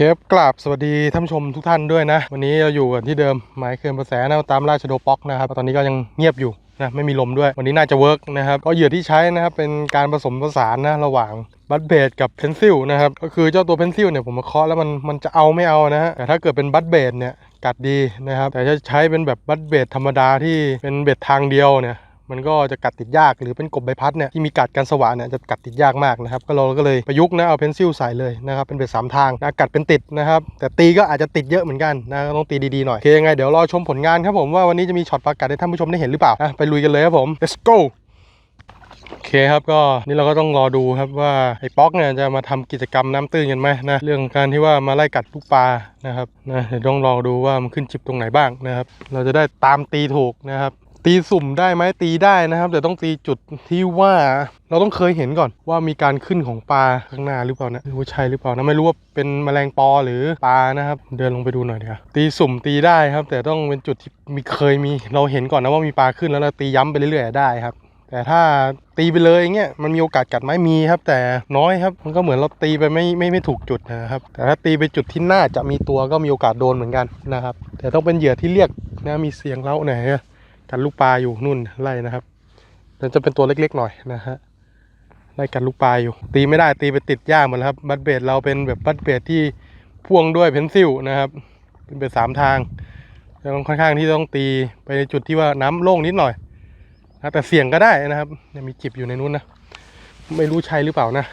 เคปกราบสวัสดีท่านผู้ชมทุกท่านด้วยนะ วันนี้เราอยู่กันที่เดิมหมายเคือนประแสนะตามราชโดป๊อกนะครับ ตอนนี้ก็ยังเงียบอยู่นะไม่มีลมด้วย วันนี้น่าจะเวิร์กนะครับก็เหยื่อที่ใช้นะครับเป็นการผสมผสานนะระหว่างบัตเบดกับเพนซิลนะครับก็คือเจ้าตัวเพนซิลเนี่ยผมมาเคาะแล้วมันมันจะเอาไม่เอานะฮะแต่ถ้าเกิดเป็นบัตเบดเนี่ยกัดดีนะครับแต่ถ้าใช้เป็นแบบบัตเบดธรรมดาที่เป็นเบ็ดทางเดียวเนี่ย มันก็จะกัดติดยากหรือเป็นกบใบพัดเนี่ยที่มีกัดกันสว่านเนี่ยจะกัดติดยากมากนะครับก็เราก็เลยประยุกต์นะเอาเพนซิลใส่เลยนะครับเป็นเบ็ดสามทางนะกัดเป็นติดนะครับแต่ตีก็อาจจะติดเยอะเหมือนกันนะก็ต้องตีดีๆหน่อยโอเคยังไงเดี๋ยวรอชมผลงานครับผมว่าวันนี้จะมีช็อตปลากัดให้ท่านผู้ชมได้เห็นหรือเปล่านะไปลุยกันเลยครับผม let's go โอเคครับก็นี่เราก็ต้องรอดูครับว่าไอ้ป๊อกเนี่ยจะมาทำกิจกรรมน้ำตื้นกันไหมนะเรื่องการที่ว่ามาไล่กัดลูกปลานะครับนะเดี๋ยวต้องลอดูว่ามันขึ้นจิบตรงไหนบ้างนะครับ เราจะได้ตามตีถูกนะครับ ตีสุ่มได้ไหมตีได้นะครับ แต่ต้องตีจุดที่ว่าเราต้องเคยเห็นก่อนว่ามีการขึ้นของปลาข้างหน้าหรือเปล่านะไม่รู้ว่าใช่หรือเปล่านะไม่รู้ว่าเป็นแมลงปอหรือปลานะครับ เดินลงไปดูหน่อยดีกว่าตีสุ่มตีได้ครับ แต่ต้องเป็นจุดที่มีเคยมีเราเห็นก่อนนะว่ามีปลาขึ้นแล้วเราตีย้ำไปเรื่อยๆได้ครับ แต่ถ้าตีไปเลยอย่างเงี้ยมันมีโอกาสกัดไหมมีครับ แต่น้อยครับมันก็เหมือนเราตีไปไม่ไม่ไม่ถูกจุดนะครับ แต่ถ้าตีไปจุดที่น่าจะมีตัวก็มีโอกาสโดนเหมือนกันนะครับ แต่ต้องเป็นเหยื่อที่เรียกนะมีเสียงเล้าหน่อยนะ กันลูกปลาอยู่นู่นไล่นะครับมันจะเป็นตัวเล็กๆหน่อยนะฮะไล่กันลูกปลาอยู่ ตีไม่ได้ตีไปติดหญ้าหมดแล้วครับ บัตเบดเราเป็นแบบบัตเบดที่พ่วงด้วยเพนซิลนะครับเป็นเบดสามทางแล้วค่อนข้างที่ต้องตีไปในจุดที่ว่าน้ำโล่งนิดหน่อยนะแต่เสี่ยงก็ได้นะครับยังมีจิบอยู่ในนู้นนะไม่รู้ใช่หรือเปล่านะ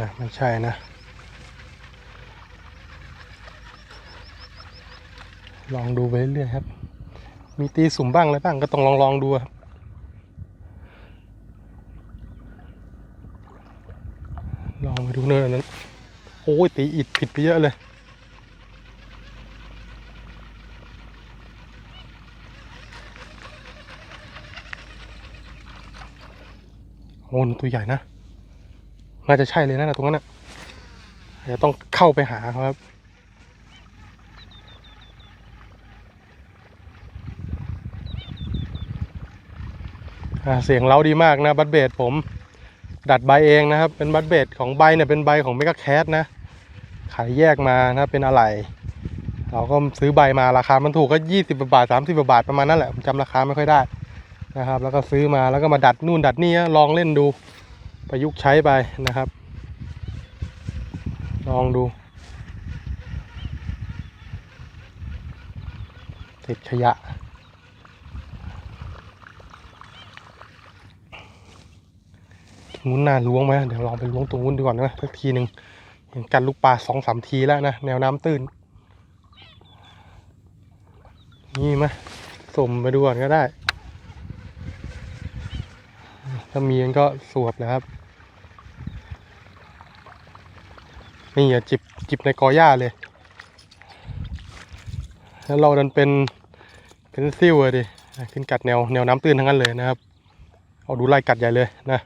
นะไม่ใช่นะ ลองดูไปเรื่อยๆครับ มีตีสุ่มบ้างอะไรบ้างก็ต้องลองลองดูครับลองไปดูเนินอันนั้น โอ้ยตีอิดผิดไปเยอะเลย โอ้ตัวใหญ่นะ น่าจะใช่เลยนะตรงนั้นนะเดี๋ยวต้องเข้าไปหาครับ เสียงเล้าดีมากนะบัตเบดผมดัดใบเองนะครับ เป็นบัตเบดของใบเนี่ยเป็นใบของเมกาแคสนะ ขายแยกมานะเป็นอะไร เราก็ซื้อใบมาราคามันถูกก็ยี่สิบบาทสามสิบบาทประมาณนั้นแหละผมจำราคาไม่ค่อยได้นะครับ แล้วก็ซื้อมาแล้วก็มาดัดนู่นดัดนี่ลองเล่นดูประยุกต์ใช้ไปนะครับ ลองดู ติดขยะ ตรง นู้นน่าล้วงไหมเดี๋ยวลองไปล้วงตรงนู้นดูก่อนนะสักทีหนึ่งเห็นกันลูกปลาสองสามทีแล้วนะแนวน้ำตื้น นี่ไหมสมไปดูก่อนก็ได้ ถ้ามีมันก็สวบเลยครับ นี่อะจิบจิบในกอหญ้าเลย แล้วเราดันเป็นเป็นซิวอะดิขึ้นกัดแนวแนวน้ำตื้นทั้งนั้นเลยนะครับ เอาดูไล่กัดใหญ่เลยนะ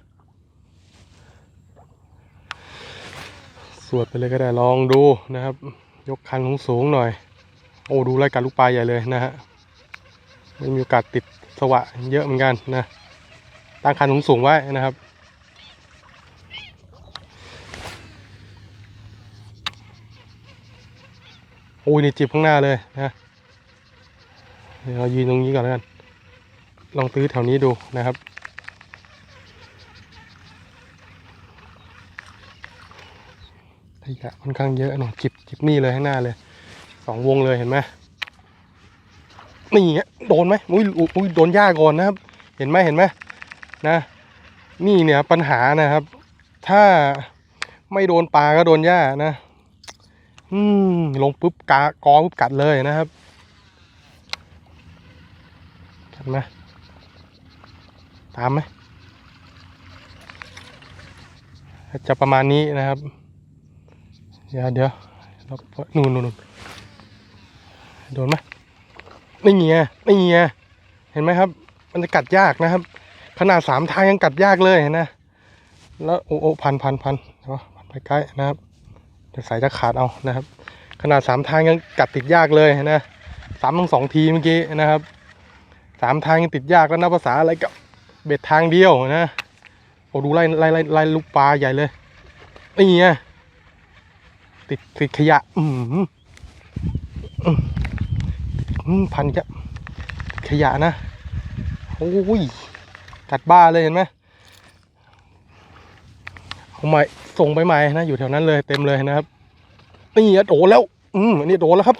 สวดไปเลยก็ได้ลองดูนะครับ ยกคันสูงๆหน่อย โอ้ดูไล่กัดลูกปลาใหญ่เลยนะฮะไม่มีโอกาสติดสวะเยอะเหมือนกันนะตั้งคันสูงๆไว้นะครับโอ้ยนี่จิบข้างหน้าเลยนะเดี๋ยวเรายืนตรงนี้ก่อนแล้วกัน ลองตื้อแถวนี้ดูนะครับ ขยะค่อนข้างเยอะหน่อยจิบจิบนี่เลยข้างหน้าเลยสองวงเลยเห็นไหมนี่ไงโดนไหมอุ้ยอุ้ยโดนหญ้าก่อนนะครับ เห็นไหมเห็นไหมนะ นี่เนี่ยปัญหานะครับ ถ้าไม่โดนปลาก็โดนหญ้านะ อืมลงปุ๊บกากอปุ๊บกัดเลยนะครับกัดไหมตามไหมจะประมาณนี้นะครับ เดี๋ยวเดี๋ยวเรานู่นนู่นนู่นโดนไหมนี่ไงนี่ไงเห็นไหมครับ มันจะกัดยากนะครับ ขนาดสามทางยังกัดยากเลยนะ แล้วโอ้โอ้พันพันพันเดี๋ยวพันไปใกล้นะครับเดี๋ยวสายจะขาดเอานะครับ ขนาดสามทางยังกัดติดยากเลยนะสามทั้งสองทีเมื่อกี้นะครับสามทางยังติดยากแล้วนับภาษาอะไรกับเบ็ดทางเดียวนะโอ้ดูไล่ไล่ไล่ไล่ลูกปลาใหญ่เลยนี่ไง ติดติดขยะ อืมอืมพันจะขยะนะ โอ้ยกัดบ้าเลยเห็นไหมเอาใหม่ส่งไปใหม่นะ อยู่แถวนั้นเลยเต็มเลยนะครับ นี่อะโดนแล้ว อืมอันนี้โดนแล้วครับ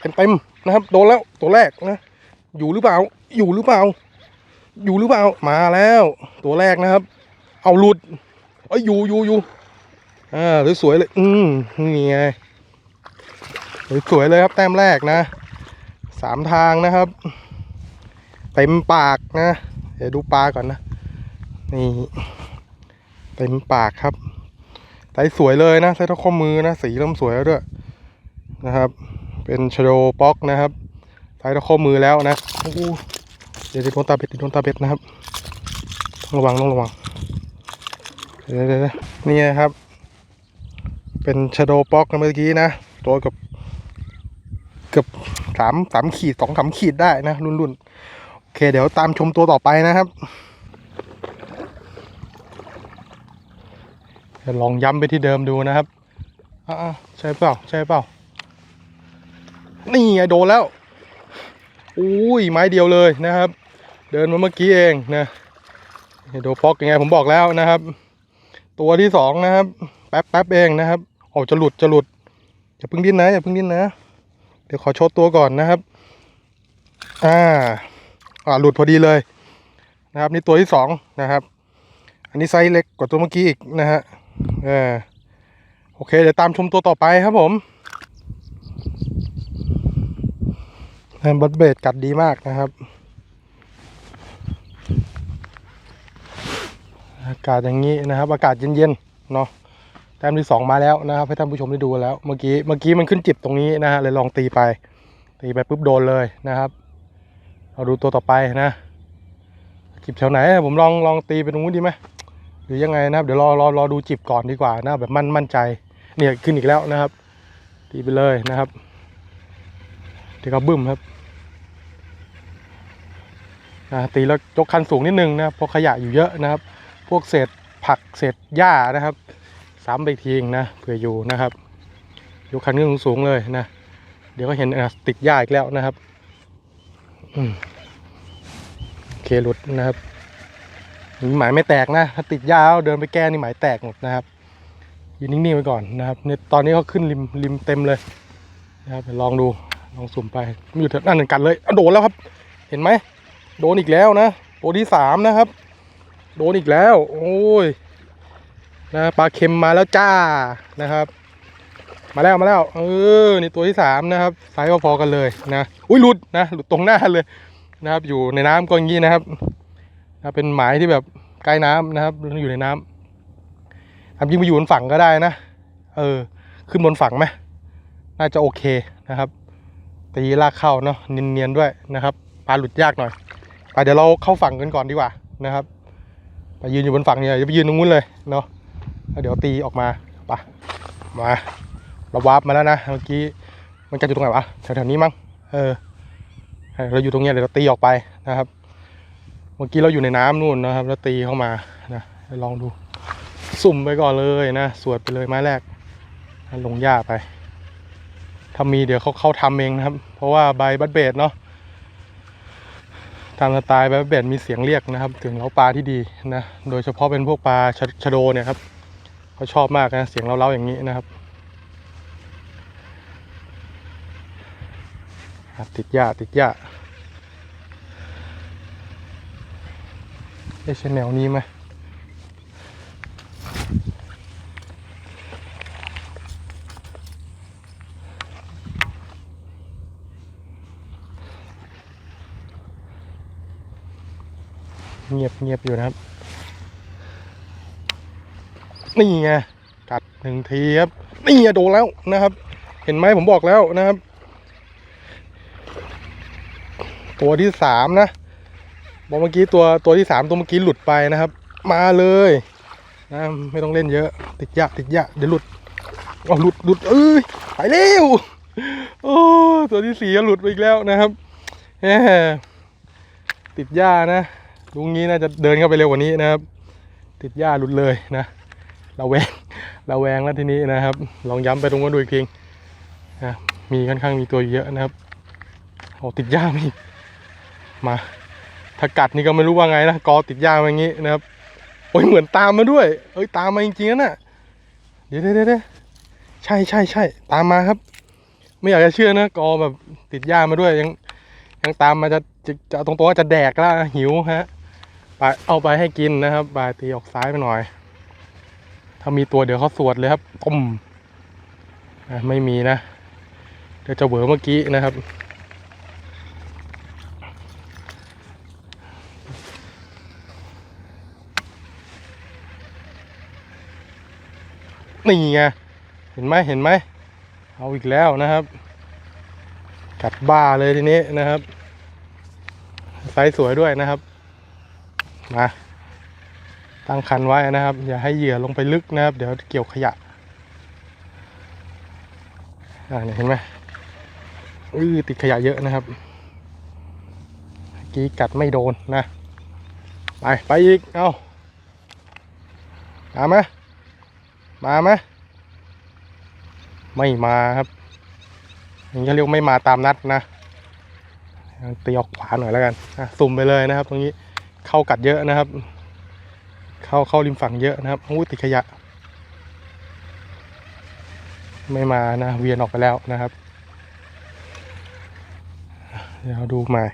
เต็มเต็มนะครับ โดนแล้วตัวแรกนะ อยู่หรือเปล่า อยู่หรือเปล่า อยู่หรือเปล่า มาแล้ว ตัวแรกนะครับ เอาหลุดเอ้ยอยู่อยู่อยู่ อ่าสวยๆเลย อืมนี่ไงสวยๆเลยครับแต้มแรกนะสามทางนะครับเต็มปากนะ เดี๋ยวดูปลาก่อนนะ นี่เต็มปากครับไซส์สวยเลยนะไซส์เท่าข้อมือนะ สีเริ่มสวยแล้วด้วยนะครับ เป็นชโดป๊อกนะครับไซส์เท่าข้อมือแล้วนะโอ้โหเดี๋ยวจะโดนตาเบ็ดเดี๋ยวโดนตาเบ็ดนะครับต้องระวังต้องระวังเดี๋ยวเดี๋ยวเดี๋ยวนี่ไงครับ เป็นชโดป๊อกนะเมื่อกี้นะ ตัวกับเกือบสามสามขีดสองสามขีดได้นะ รุ่นรุ่นโอเค เดี๋ยวตามชมตัวต่อไปนะครับเดี๋ยวลองย้ำไปที่เดิมดูนะครับอ่าใช่เปล่า ใช่เปล่า นี่ไงโดนแล้ว อุ้ยไม้เดียวเลยนะครับ เดินมาเมื่อกี้เองนะโดป๊อกยังไงผมบอกแล้วนะครับ ตัวที่สองนะครับ แป๊บแป๊บเองนะครับ โอ้จะหลุดจะหลุดอย่าพิ่งดิ้นนะอย่าพิ่งดิ้นนะ เดี๋ยวขอโชว์ตัวก่อนนะครับ อ่า อ่าหลุดพอดีเลยนะครับ นี่ตัวที่สองนะครับ อันนี้ไซส์เล็กกว่าตัวเมื่อกี้อีกนะฮะเออโอเคเดี๋ยวตามชมตัวต่อไปครับผมแฮมบัตเบดกัดดีมากนะครับ อากาศอย่างนี้นะครับ อากาศเย็นๆเนาะ แต้มที่สองมาแล้วนะครับให้ท่านผู้ชมได้ดูแล้ว เมื่อกี้เมื่อกี้มันขึ้นจิบตรงนี้นะฮะเลยลองตีไป ตีไปปุ๊บโดนเลยนะครับเราดูตัวต่อไปนะจิบแถวไหนผมลองลองตีไปตรงนู้นดีไหมหรือยังไงนะครับ เดี๋ยวรอรอรอดูจิบก่อนดีกว่านะแบบมั่นมั่นใจเนี่ยขึ้นอีกแล้วนะครับ ตีไปเลยนะครับเดี๋ยวก็บึ้มครับนะตีแล้วยกคันสูงนิดนึงนะครับเพราะขยะอยู่เยอะนะครับ พวกเศษผักเศษหญ้านะครับ ซ้ำไปทีงนะเผื่ออยู่นะครับยกคันขึ้นสูงเลยนะ เดี๋ยวก็เห็นติดหญ้าอีกแล้วนะครับโอเคหลุดนะครับนี่หมายไม่แตกนะ ถ้าติดหญ้าวเดินไปแก้นี่หมายแตกหมดนะครับยืนนิ่งๆไว้ก่อนนะครับเนี่ยตอนนี้เขาขึ้นริมริมเต็มเลยนะครับลองดูลองสุ่มไปมีอยู่แถวนั่นเหมือนกันเลยโดนแล้วครับ เห็นไหมโดนอีกแล้วนะตัวที่สามนะครับ โดนอีกแล้ว โอ้ย นะปลาเค็มมาแล้วจ้านะครับ มาแล้วมาแล้วเออนี่ตัวที่สามนะครับไซส์พอๆกันเลยนะอุ้ยหลุดนะหลุดตรงหน้าเลยนะครับ อยู่ในน้ำก็อย่างนี้นะครับนะเป็นหมายที่แบบใกล้น้ำนะครับอยู่ในน้ำทำจริงไปอยู่บนฝั่งก็ได้นะ เออ ขึ้นบนฝั่งไหมน่าจะโอเคนะครับตีลากเข้าเนาะเนียนๆด้วยนะครับปลาหลุดยากหน่อยไปเดี๋ยวเราเข้าฝั่งกันก่อนดีกว่านะครับ ไปยืนอยู่บนฝั่งเนี่ยอย่าไปยืนตรงนู้นเลยเนาะ แล้วเดี๋ยวตีออกมาไปมาเราวาร์ปมาแล้วนะเมื่อกี้มันจะอยู่ตรงไหนวะแถวๆนี้มั้งเออเราอยู่ตรงนี้เดี๋ยวเราตีออกไปนะครับ เมื่อกี้เราอยู่ในน้ำนู่นนะครับ แล้วตีเข้ามานะลองดู สุ่มไปก่อนเลยนะสวดไปเลยไม้แรกลงหญ้าไปถ้ามีเดี๋ยวเขาเข้าทำเองนะครับ เพราะว่าใบบัตเบดเนาะตามสไตล์แบบเบ็ดมีเสียงเรียกนะครับ ถึงเล้าปลาที่ดีนะโดยเฉพาะเป็นพวกปลาชชะโดเนี่ยครับ เขาชอบมากนะ เสียงเล้าๆอย่างนี้นะครับติดหญ้าติดหญ้าได้ชแนวนี้ไหมเงียบเงียบอยู่นะครับ นี่ไงกัดหนึ่งทีครับนี่ไงโดนแล้วนะครับ เห็นไหมผมบอกแล้วนะครับ ตัวที่สามนะบอกเมื่อกี้ตัวตัวที่สามตัวเมื่อกี้หลุดไปนะครับ มาเลยนะไม่ต้องเล่นเยอะ ติดยะติดยะเดี๋ยวหลุดอ๋อหลุดหลุดเอ้ยไปเร็วโอ้ตัวที่สี่ก็หลุดไปอีกแล้วนะครับแหมติดหญ้านะลุงนี้น่าจะเดินเข้าไปเร็วกว่านี้นะครับ ติดหญ้าหลุดเลยนะเราแวงระแวงแล้วทีนี้นะครับ ลองย้ำไปตรงนั้นดูอีกทีนะมีค่อนข้างมีตัวเยอะนะครับโอ้ติดยากอีกมาถ้ากัดนี่ก็ไม่รู้ว่าไงนะกอติดยากอย่างงี้นะครับโอ้ยเหมือนตามมาด้วย เอ้ยตามมาจริงๆนะเดี๋ยวเดี๋ยวเด้ใช่ใช่ใช่ตามมาครับ ไม่อยากจะเชื่อนะกอแบบติดยามาด้วยยังยังตามมาจะจะจะตรงๆว่าจะแดกแล้วหิวฮะไปเอาไปให้กินนะครับบายตีออกซ้ายไปหน่อย ถ้ามีตัวเดี๋ยวเขาสวดเลยครับต้มไม่มีนะ เดี๋ยวจะเหวอเมื่อกี้นะครับ นี่ไง เห็นไหมเห็นไหม เอาอีกแล้วนะครับ กัดบ้าเลยทีนี้นะครับ ไซส์สวยด้วยนะครับ มา ตั้งคันไว้นะครับ อย่าให้เหยื่อลงไปลึกนะครับ เดี๋ยวเกี่ยวขยะอ่าเนี่ยเห็นไหมอือติดขยะเยอะนะครับกี้กัดไม่โดนนะ ไป ไปอีก เอามาไหมมาไหมไม่มาครับอย่างนี้เรียกว่าไม่มาตามนัดนะตีออกขวาหน่อยแล้วกันอะสุ่มไปเลยนะครับ ตรงนี้เข้ากัดเยอะนะครับ เข้าเข้าริมฝั่งเยอะนะครับอู้ติดขยะ ไม่มานะเวียนออกไปแล้วนะครับ เดี๋ยวดูใหม่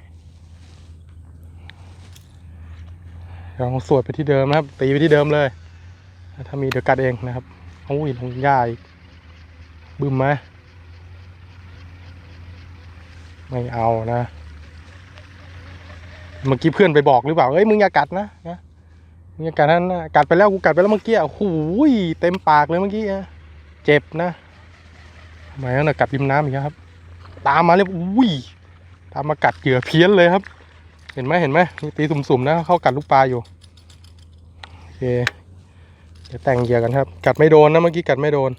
เดี๋ยวลองสวดไปที่เดิมนะครับ ตีไปที่เดิมเลย ถ้ามีเดี๋ยวกัดเองนะครับโอ้ยลงหญ้าอีกบึ้มไหมไม่เอานะ เมื่อกี้เพื่อนไปบอกหรือเปล่า เอ้ยมึงอย่ากัดนะนะ มึงอย่ากัดนั่นกัดไปแล้วกูกัดไปแล้วเมื่อกี้โอ้โหยเต็มปากเลยเมื่อกี้เจ็บนะทำไมนั่นนะกัดริมน้ำอีกครับ ตามมาเลยอุ้ยตามมากัดเหยื่อเพี้ยนเลยครับ เห็นไหมเห็นไหมตีสุ่มๆนะเข้ากัดลูกปลาอยู่โอเคเดี๋ยวแต่งเหยื่อกันครับ กัดไม่โดนนะเมื่อกี้กัดไม่โดน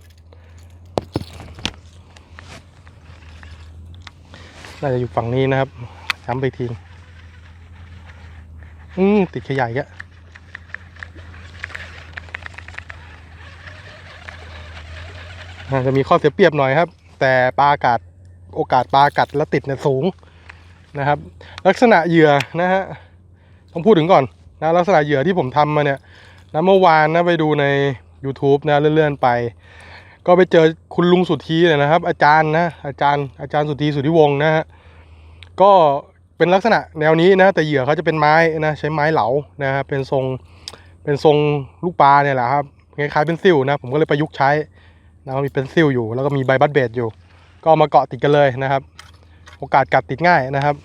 น่าจะอยู่ฝั่งนี้นะครับย้ำไปทีอืมติดขยายแกะอา จะมีข้อเสียเปรียบหน่อยครับ แต่ปลากัดโอกาสปลากัดแล้วติดเนี่ยสูงนะครับ ลักษณะเหยื่อนะฮะต้องพูดถึงก่อนนะลักษณะเหยื่อที่ผมทำมาเนี่ยนะเมื่อวานนะไปดูใน YouTube นะเลื่อนๆไป ก็ไปเจอคุณลุงสุธีเนี่ยนะครับ อาจารย์นะอาจารย์อาจารย์สุธีสุธิวงศ์นะฮะก็เป็นลักษณะแนวนี้นะแต่เหยื่อเขาจะเป็นไม้นะใช้ไม้เหลานะครับเป็นทรงเป็นทรงลูกปลาเนี่ยแหละครับคล้ายๆเป็นซิ่วนะผมก็เลยประยุกต์ใช้ นะมีเป็นซิ่วอยู่แล้วก็มีใบบัตเบดอยู่ ก็มาเกาะติดกันเลยนะครับ โอกาสกัดติดง่ายนะครับ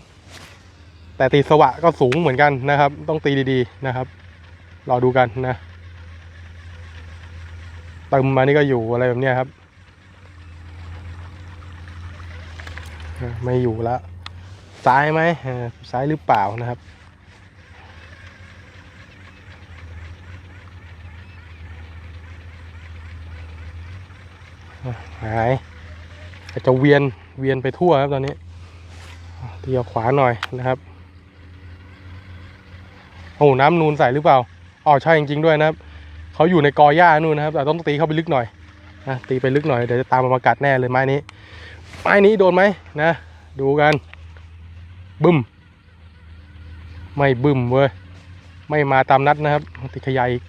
แต่ตีสวะก็สูงเหมือนกันนะครับ ต้องตีดีๆนะครับรอดูกันนะเติมมานี่ก็อยู่อะไรแบบนี้ครับ ไม่อยู่แล้วซ้ายไหมซ้ายหรือเปล่านะครับ หายอาจจะเวียนเวียนไปทั่วครับตอนนี้เตีออกขวาหน่อยนะครับโอ้น้ำนูนใส่หรือเปล่าอ๋อใช่จริงๆด้วยนะครับเขาอยู่ในกอหญ้านู่นนะครับแต่ต้องตีเข้าไปลึกหน่อยนะตีไปลึกหน่อยเดี๋ยวจะตามมากัดแน่เลยไม้นี้ ไม้นี้โดนไหมนะ ดูกันบึ้มไม่บึ้มเว้ยไม่มาตามนัดนะครับติดขยายอีก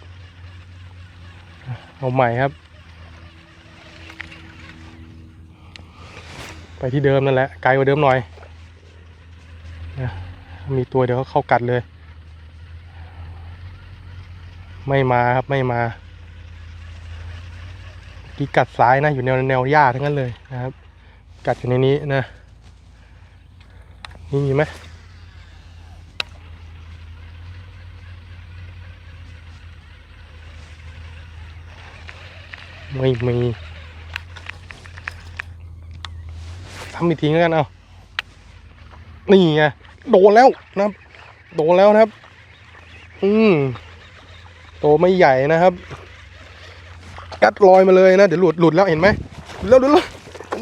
เอาใหม่ครับ ไปที่เดิมนั่นแหละไกลกว่าเดิมหน่อยนะมีตัวเดี๋ยวเขาเข้ากัดเลย ไม่มาครับไม่มากีกัดซ้ายนะอยู่แนวแนวหญ้าทั้งนั้นเลยนะครับ กัดอยู่ในนี้นะนี่มีไหมไม่มีทำอีกทีแล้วกันเอานี่ไงโดนแล้วนะครับ โดนแล้วนะครับ อืมโตไม่ใหญ่นะครับกัดลอยมาเลยนะ เดี๋ยวหลุดหลุดแล้วเห็นไหมหลุดแล้วหลุดแล้ว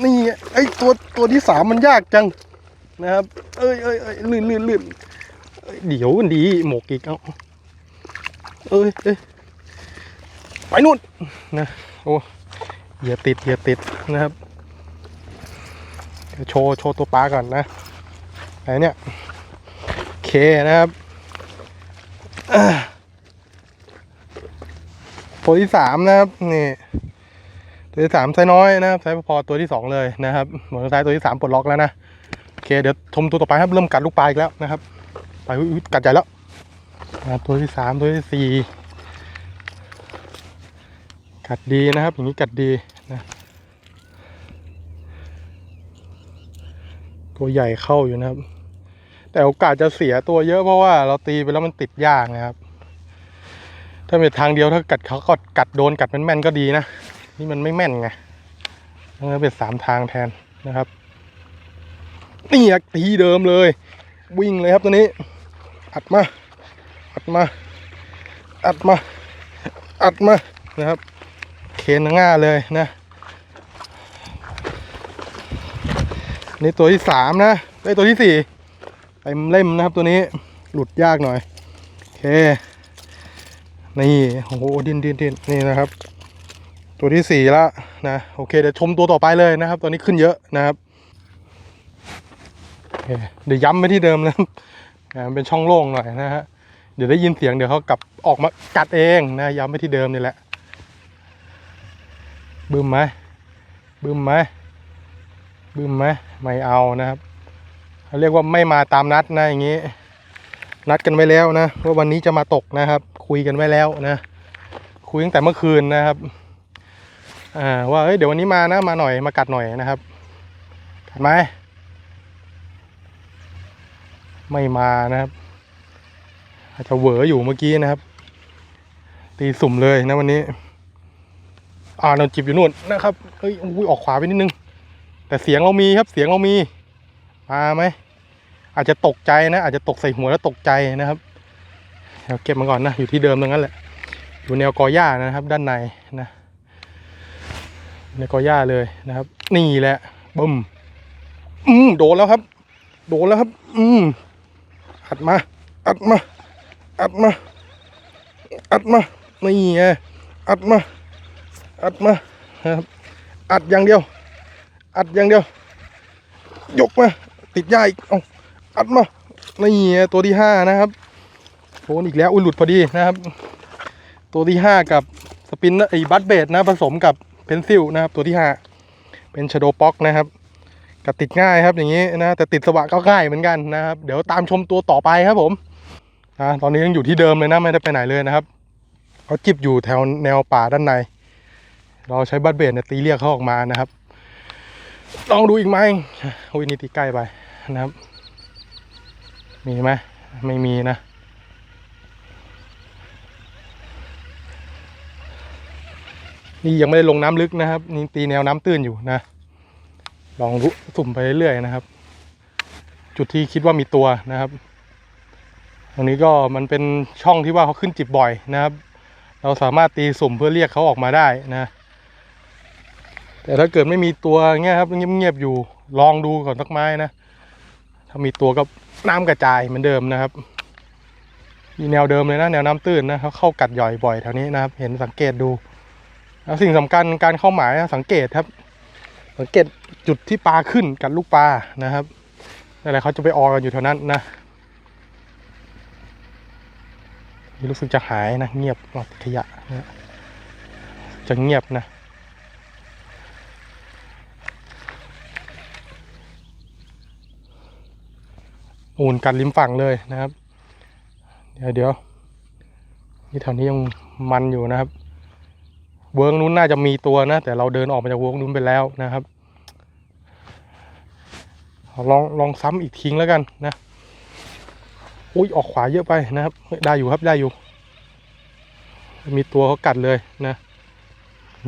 นี่ไอตัวตัวที่สามมันยากจังนะครับ เอ้ยเอ้ยเอ้ยลื่นลื่นลื่นเอ้ยเดี๋ยวมันดีหมกอีกเอาเอ้ยเอ้ยไปนู่นนะโอ้เหยียติดเหยียติดนะครับ โชว์โชว์ตัวปลาก่อนนะไหนเนี่ยโอเคนะครับตัวที่สามนะครับนี่ตัวที่สามไซส์น้อยนะครับไซส์พอตัวที่สองเลยนะครับหมดท้ายตัวที่สามปลดล็อกแล้วนะโอเคเดี๋ยวชมตัวต่อไปครับเริ่มกัดลูกปลาอีกแล้วนะครับไปกัดใหญ่แล้วนะตัวที่สามตัวที่สี่กัดดีนะครับ อย่างนี้กัดดีนะ ตัวใหญ่เข้าอยู่นะครับ แต่โอกาสจะเสียตัวเยอะเพราะว่าเราตีไปแล้วมันติดยากนะครับ ถ้าเป็นทางเดียวถ้ากัดเขาก็กัดโดนกัดแม่นๆก็ดีนะ นี่มันไม่แม่นไงต้องเป็นสามทางแทนนะครับนี่ตีเดิมเลย วิ่งเลยครับตัวนี้ อัดมา อัดมา อัดมา อัดมานะครับ เคนง่าเลยนะ นี่ตัวที่สามนะได้ตัวที่สี่เต็มเล่มนะครับตัวนี้หลุดยากหน่อยโอเค นี่โอ้โหดินดินดินนี่นะครับ ตัวที่สี่ละนะโอเคเดี๋ยวชมตัวต่อไปเลยนะครับตัวนี้ขึ้นเยอะนะครับโอเคเดี๋ยวย้ำไปที่เดิมนะมันเป็นช่องโล่งหน่อยนะฮะเดี๋ยวได้ยินเสียงเดี๋ยวเขากลับออกมากัดเองนะย้ำไปที่เดิมนี่แหละบึ้มไหมบึ้มไหม บึ้มไหมไม่เอานะครับเขาเรียกว่าไม่มาตามนัดนะอย่างนี้ นัดกันไว้แล้วนะว่าวันนี้จะมาตกนะครับ คุยกันไว้แล้วนะ คุยตั้งแต่เมื่อคืนนะครับอ่าว่าเอ้ยเดี๋ยววันนี้มานะมาหน่อยมากัดหน่อยนะครับกัดไหมไม่มานะครับอาจจะเหวออยู่เมื่อกี้นะครับ ตีสุ่มเลยนะวันนี้ อ่าเราจิบอยู่นู่นนะครับเฮ้ยอุ้ยออกขวาไปนิดนึง แต่เสียงเรามีครับเสียงเรามีมาไหมอาจจะตกใจนะ อาจจะตกใส่หัวแล้วตกใจนะครับเดี๋ยวเก็บมาก่อนนะอยู่ที่เดิมตรงนั้นแหละ อยู่แนวกอหญ้านะครับ ด้านในนะในกอหญ้าเลยนะครับ นี่แหละบึ้มอืมโดนแล้วครับ โดนแล้วครับ อืมอัดมา อัดมา อัดมา อัดมานี่ไงอัดมา อัดมานะครับอัดอย่างเดียว อัดอย่างเดียว ยกมา ติดยาอีกเอาอัดมานี่ตัวที่ห้านะครับโดนอีกแล้วอุ้ยหลุดพอดีนะครับ ตัวที่ห้ากับสปินไอ้บัตเบดนะผสมกับเพนซิลนะครับ ตัวที่ห้าเป็นชโดป็อกนะครับกับติดง่ายครับอย่างนี้นะแต่ติดสวะก็ง่ายเหมือนกันนะครับ เดี๋ยวตามชมตัวต่อไปครับผมนะตอนนี้ยังอยู่ที่เดิมเลยนะไม่ได้ไปไหนเลยนะครับเขาจิบอยู่แถวแนวป่าด้านใน เราใช้บัตเบดเนี่ยตีเรียกเขาออกมานะครับ ลองดูอีกไหมโอ้ยนี่ตีใกล้ไปนะครับ มีไหมไม่มีนะ นี่ยังไม่ได้ลงน้ำลึกนะครับ นี่ตีแนวน้ำตื้นอยู่นะ ลองรุสุ่มไปเรื่อยๆนะครับ จุดที่คิดว่ามีตัวนะครับตรงนี้ก็มันเป็นช่องที่ว่าเขาขึ้นจิบบ่อยนะครับ เราสามารถตีสุ่มเพื่อเรียกเขาออกมาได้นะ แต่ถ้าเกิดไม่มีตัวเงี้ยครับเงียบๆอยู่ลองดูก่อนสักไม้นะถ้ามีตัวก็น้ำกระจายเหมือนเดิมนะครับมีแนวเดิมเลยนะแนวน้ำตื้นนะเขาเข้ากัดหย่อยบ่อยแถวนี้นะครับ เห็นสังเกตดูแล้วสิ่งสำคัญการเข้าหมายนะสังเกตครับ สังเกตจุดที่ปลาขึ้นกับลูกปลานะครับนั่นแหละเขาจะไปออกันอยู่แถวนั้นนะนี่รู้สึกจะหายนะ เงียบออกขยะนะจะเงียบนะ อูนกัดริมฝั่งเลยนะครับ เดี๋ยวเดี๋ยวนี่แถวนี้ยังมันอยู่นะครับ เวิร์กนู้นน่าจะมีตัวนะ แต่เราเดินออกมาจากเวิร์กนู้นไปแล้วนะครับลองลองซ้ำอีกทิ้งแล้วกันนะอุ้ยออกขวาเยอะไปนะครับ ได้อยู่ครับได้อยู่ มีตัวเขากัดเลยนะ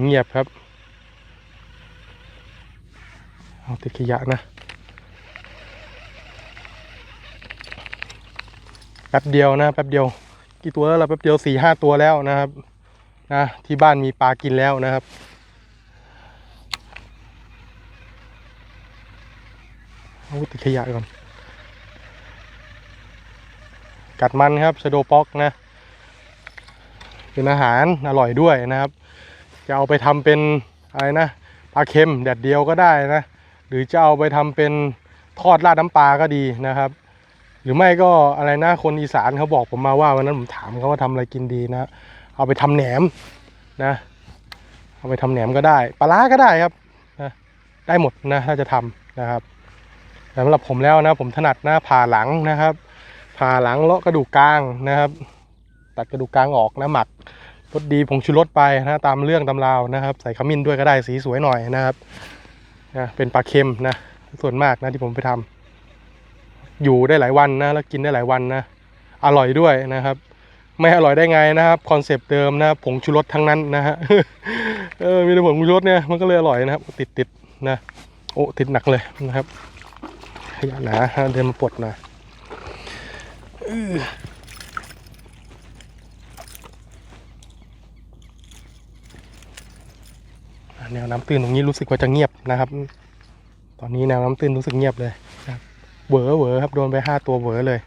เงียบครับ เอาติดขยะนะ แป๊บเดียวนะแป๊บเดียว กี่ตัวแล้วล่ะแป๊บเดียวสี่ห้าตัวแล้วนะครับนะที่บ้านมีปลากินแล้วนะครับเอาติดขยะก่อน กัดมันครับชโดป๊อกนะเป็นอาหารอร่อยด้วยนะครับ จะเอาไปทำเป็นอะไรนะปลาเค็มแดดเดียวก็ได้นะ หรือจะเอาไปทำเป็นทอดราดน้ำปลาก็ดีนะครับ หรือไม่ก็อะไรนะคนอีสานเขาบอกผมมาว่าวันนั้นผมถามเขาว่าทำอะไรกินดีนะ เอาไปทำแหนมนะ เอาไปทำแหนมก็ได้ ปลาร้าก็ได้ครับนะได้หมดนะถ้าจะทำนะครับแต่สำหรับผมแล้วนะ ผมถนัดหน้าผ่าหลังนะครับ ผ่าหลังเลาะกระดูกกลางนะครับ ตัดกระดูกกลางออกนะหมักรสดีผงชูรสไปนะตามเรื่องตำราวนะครับ ใส่ขมิ้นด้วยก็ได้สีสวยหน่อยนะครับนะเป็นปลาเค็มนะส่วนมากนะที่ผมไปทำ อยู่ได้หลายวันนะแล้วกินได้หลายวันนะอร่อยด้วยนะครับ ไม่อร่อยได้ไงนะครับคอนเซปต์เดิมนะผงชูรสทั้งนั้นนะฮะเออมีแต่ผงชูรสเนี่ยมันก็เลยอร่อยนะครับ ติดติดนะโอ้ติดหนักเลยนะครับขยะหนาฮะเดินมาปลดหนะแนวน้ำตื้นตรงนี้รู้สึกว่าจะเงียบนะครับ ตอนนี้แนวน้ำตื้นรู้สึกเงียบเลย เวอเวอครับโดนไปห้าตัวเวอเลย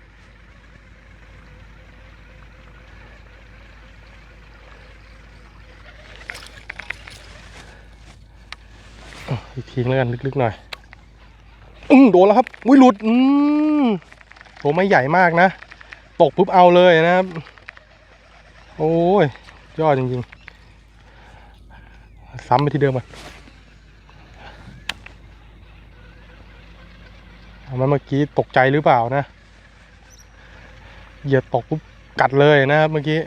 อีกทีแล้วกันลึกๆหน่อย อืมโดนแล้วครับ อุ้ยหลุด อืมโหไม่ใหญ่มากนะ ตกปุ๊บเอาเลยนะครับ โอ้ย ยอดจริงๆ ซ้ำไปที่เดิมก่อนเอา มาเมื่อกี้ตกใจหรือเปล่านะ เหยียบตกปุ๊บกัดเลยนะครับเมื่อกี้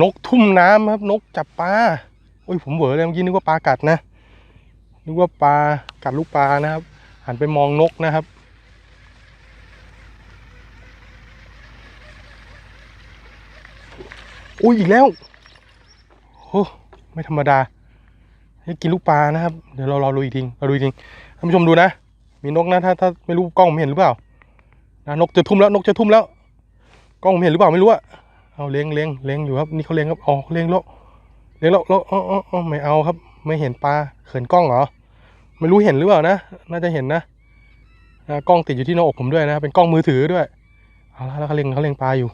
นกทุ่มน้ำครับ นกจับปลาโอ้ยผมเหวอเลยเมื่อกี้นึกว่าปลากัดนะนึกว่าปลากัดลูกปลานะครับ หันไปมองนกนะครับ อุ้ยอีกแล้วโอ้ไม่ธรรมดา ให้กินลูกปลานะครับ เดี๋ยวเราเรอดูอีกทีเราดูอีกทีท่านผู้ชมดูนะ มีนกนะถ้าถ้าไม่รู้กล้องผมเห็นหรือเปล่านะนกจะทุ่มแล้วนกจะทุ่มแล้ว กล้องผมเห็นหรือเปล่าไม่รู้อะเอาเลี้ยงเลี้ยงเลี้ยงอยู่ครับ นี่เขาเลี้ยงครับอ๋อเลี้ยงแล้วเลี้ยงแล้วแล้วอ๋ออ๋ออ๋อไม่เอาครับ ไม่เห็นปลาเขินกล้องเหรอไม่รู้เห็นหรือเปล่านะน่าจะเห็นนะนะกล้องติดอยู่ที่หน้าอกผมด้วยนะ เป็นกล้องมือถือด้วยเอาละแล้วเขาเลี้ยงเขาเลี้ยงปลาอยู่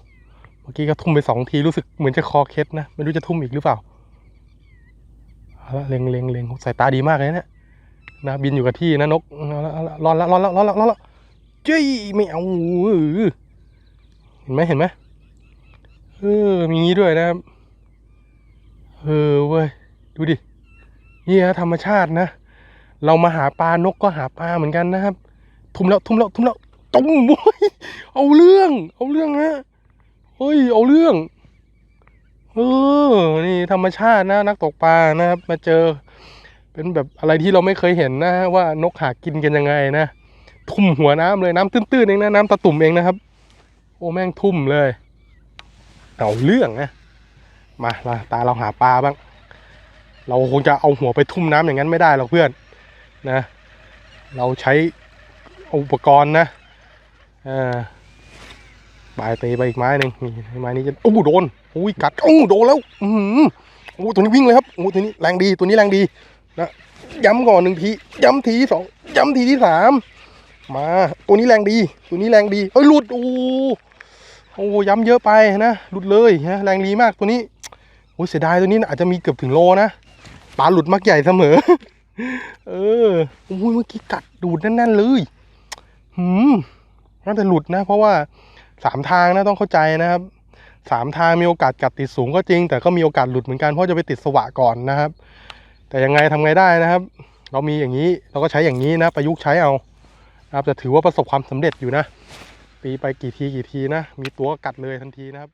เมื่อกี้ก็ทุ่มไปสองทีรู้สึกเหมือนจะคอเคล็ดนะ ไม่รู้จะทุ่มอีกหรือเปล่า เอาละเลี้ยงเลี้ยงเลี้ยงสายตาดีมากเลยเนี่ยนะบินอยู่กับที่นะนกร้อนละร้อนละร้อนละร้อนละเจ้ยไม่เอาเห็นไหมเห็นไหมเออมีงี้ด้วยนะครับเออเว้ยดูดินี่ฮะธรรมชาตินะ เรามาหาปลานกก็หาปลาเหมือนกันนะครับ ทุ่มแล้วทุ่มแล้วทุ่มแล้วตุ้มโว้ยเอาเรื่อง เอาเรื่องฮะเฮ้ยเอาเรื่อง เออนี่ธรรมชาตินะนักตกปลานะครับ มาเจอ เป็นแบบอะไรที่เราไม่เคยเห็นนะว่านกหากินกันยังไงนะทุ่มหัวน้ำเลยน้ำตื้นๆเองนะน้ำตะตุ่มเองนะครับ โอ้แม่งทุ่มเลยเอาเรื่องนะมามาตาเราหาปลาบ้าง เราคงจะเอาหัวไปทุ่มน้ำอย่างนั้นไม่ได้หรอกเพื่อนนะ เราใช้อุปกรณ์นะอ่า ปลายตีไปอีกไม้หนึ่งนี่ไม้นี้จะโอ้โดนโอ้ยกัดโอ้โดนแล้วอือหือโอ้ตัวนี้วิ่งเลยครับโอ้ตัวนี้แรงดีตัวนี้แรงดีนะย้ำก่อนหนึ่งทีย้ำทีที่สองย้ำทีที่สามมาตัวนี้แรงดี ตัวนี้แรงดีเฮ้ยหลุดโอ้โอ้ย้ำเยอะไปนะหลุดเลยนะแรงดีมากตัวนี้โอ้เสียดายตัวนี้นะอาจจะมีเกือบถึงโลนะปลาหลุดมักใหญ่เสมอ เออโอ้ยเมื่อกี้กัดดูดแน่นๆเลยหืมน่าจะหลุดนะ เพราะว่า สามทางนะต้องเข้าใจนะครับสามทางมีโอกาสกัดติดสูงก็จริง แต่ก็มีโอกาสหลุดเหมือนกันเพราะจะไปติดสวะก่อนนะครับ แต่ยังไงทำไงได้นะครับ เรามีอย่างนี้เราก็ใช้อย่างนี้นะ ประยุกต์ใช้เอานะครับจะถือว่าประสบความสำเร็จอยู่นะ ตีไปกี่ทีกี่ทีนะ มีตัวกัดเลยทันทีนะครับ